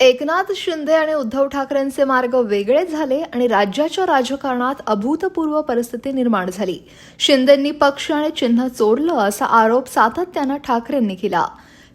एकनाथ शिंदे आणि उद्धव ठाकरेंचे मार्ग वेगळे झाले आणि राज्याच्या राजकारणात अभूतपूर्व परिस्थिती निर्माण झाली. शिंदेंनी पक्ष आणि चिन्ह चोरलं असा आरोप सातत्यानं ठाकरेंनी केला.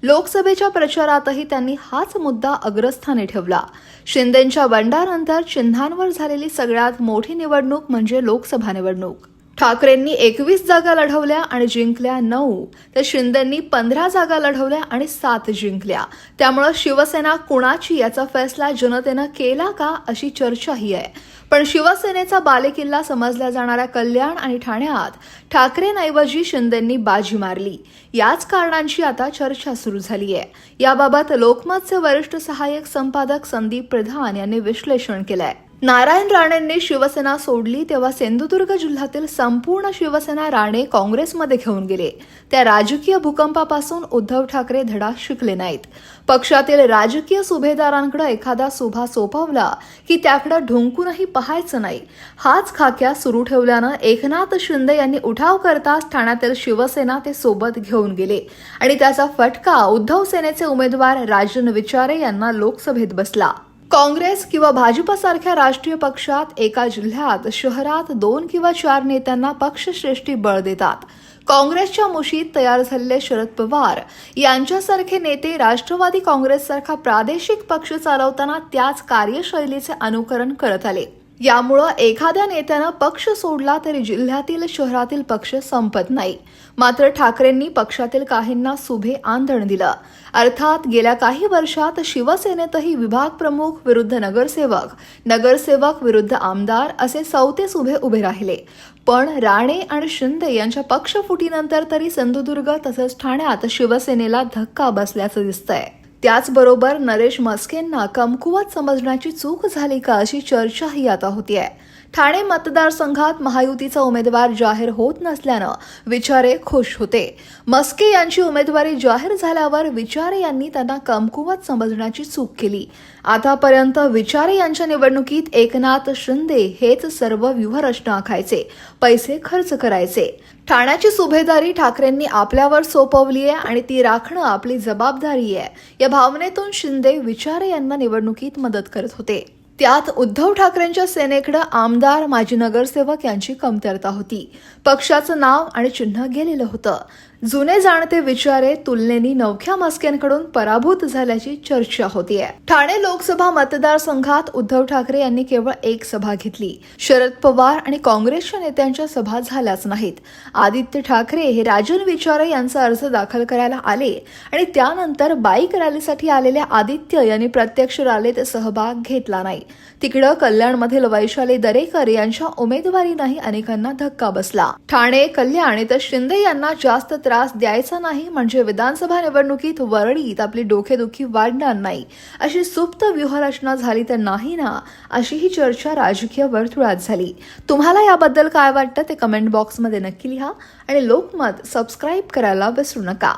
लोकसभेच्या प्रचारातही त्यांनी हाच मुद्दा अग्रस्थानी ठेवला. शिंदेंच्या बंडानंतर चिन्हांवर झालेली सगळ्यात मोठी निवडणूक म्हणजे लोकसभा निवडणूक. ठाकरेंनी एकवीस जागा लढवल्या आणि जिंकल्या नऊ. तर शिंदेंनी पंधरा जागा लढवल्या आणि सात जिंकल्या. त्यामुळं शिवसेना कुणाची याचा फैसला जनतेनं केला का अशी चर्चाही आहे. पण शिवसेनेचा बालेकिल्ला समजल्या जाणाऱ्या कल्याण आणि ठाण्यात ठाकरेंऐवजी शिंदेंनी बाजी मारली. याच कारणांची आता चर्चा सुरू झाली आहे याबाबत लोकमतचे वरिष्ठ सहाय्यक संपादक संदीप प्रधान यांनी विश्लेषण केलं आहे नारायण राणेंनी शिवसेना सोडली तेव्हा सिंधुदुर्ग जिल्ह्यातील संपूर्ण शिवसेना राणे काँग्रेसमध्ये घेऊन गेले. त्या राजकीय भूकंपापासून उद्धव ठाकरे धडा शिकले नाहीत. पक्षातील राजकीय सुभेदारांकडे एखादा सुभा सोपवला की त्याकडे ढुंकूनही पाहायचं नाही. हाच खाक्या सुरू ठेवल्यानं एकनाथ शिंदे यांनी उठाव करताच ठाण्यातील शिवसेना ते सोबत घेऊन गेले. आणि त्याचा फटका उद्धव सेनेचे उमेदवार राजन विचारे यांना लोकसभेत बसला. काँग्रेस किंवा भाजपसारख्या राष्ट्रीय पक्षात एका जिल्ह्यात शहरात दोन किंवा चार नेत्यांना पक्षश्रेष्ठी बळ देतात. काँग्रेसच्या मुशीत तयार झालेले शरद पवार यांच्यासारखे नेते राष्ट्रवादी काँग्रेससारखा प्रादेशिक पक्ष चालवताना त्याच कार्यशैलीचे अनुकरण करत आले. यामुळं एखाद्या नेत्यानं पक्ष सोडला तरी जिल्ह्यातील शहरातील पक्ष संपत नाही. मात्र ठाकरेंनी पक्षातील काहींना सुभे आंधण दिलं. अर्थात गेल्या काही वर्षात शिवसेनेतही विभाग प्रमुख विरुद्ध नगरसेवक नगरसेवक विरुद्ध आमदार असे चौथे सुभे उभे राहिले. पण राणे आणि शिंदे यांच्या पक्षफुटीनंतर तरी सिंधुदुर्ग तसंच ठाण्यात शिवसेनेला धक्का बसल्याचं दिसतंय. त्याचबरोबर नरेश मस्केंना कमकुवत समजण्याची चूक झाली का अशी चर्चाही आता होती आहे ठाणे मतदारसंघात महायुतीचा उमेदवार जाहीर होत नसल्यानं विचारे खुश होते. मस्के यांची उमेदवारी जाहीर झाल्यावर विचारे यांनी त्यांना कमकुवत समजण्याची चूक केली. आतापर्यंत विचारे यांच्या निवडणुकीत एकनाथ शिंदे हेच सर्व व्यूहरचना आखायचे पैसे खर्च करायचे. ठाण्याची सुभेदारी ठाकरेंनी आपल्यावर सोपवली आहे आणि ती राखणं आपली जबाबदारी आहे या भावनेतून शिंदे विचारे यांना निवडणुकीत मदत करत होते. त्यात उद्धव ठाकरेंच्या सेनेकडे आमदार माजी नगरसेवक यांची कमतरता होती. पक्षाचं नाव आणि चिन्ह गेलेलं होतं. जुने जाणते विचारे तुलनेनी नवख्या मास्क्यांकडून पराभूत झाल्याची चर्चा होतीये. ठाणे लोकसभा मतदारसंघात उद्धव ठाकरे यांनी केवळ एक सभा घेतली. शरद पवार आणि काँग्रेसच्या नेत्यांच्या सभा झाल्याच नाहीत. आदित्य ठाकरे हे राजन विचारे यांचा अर्ज दाखल करायला आले आणि त्यानंतर बाईक रॅलीसाठी आलेल्या आदित्य यांनी प्रत्यक्ष रॅलीत सहभाग घेतला नाही. तिकडं कल्याणमधील वैशाली दरेकर यांच्या उमेदवारीनाही अनेकांना धक्का बसला. ठाणे कल्याण तर शिंदे यांना जास्त त्रास द्यायचा नाही म्हणजे विधानसभा निवडणुकीत वरळीत आपली डोकेदुखी वाढणार नाही. अशी सुप्त व्यूहरचना झाली तर नाही ना? अशी ही चर्चा राजकीय वर्तुळात झाली. तुम्हाला याबद्दल काय वाटतं ते कमेंट बॉक्समध्ये नक्की लिहा आणि लोकमत सबस्क्राईब करायला विसरू नका.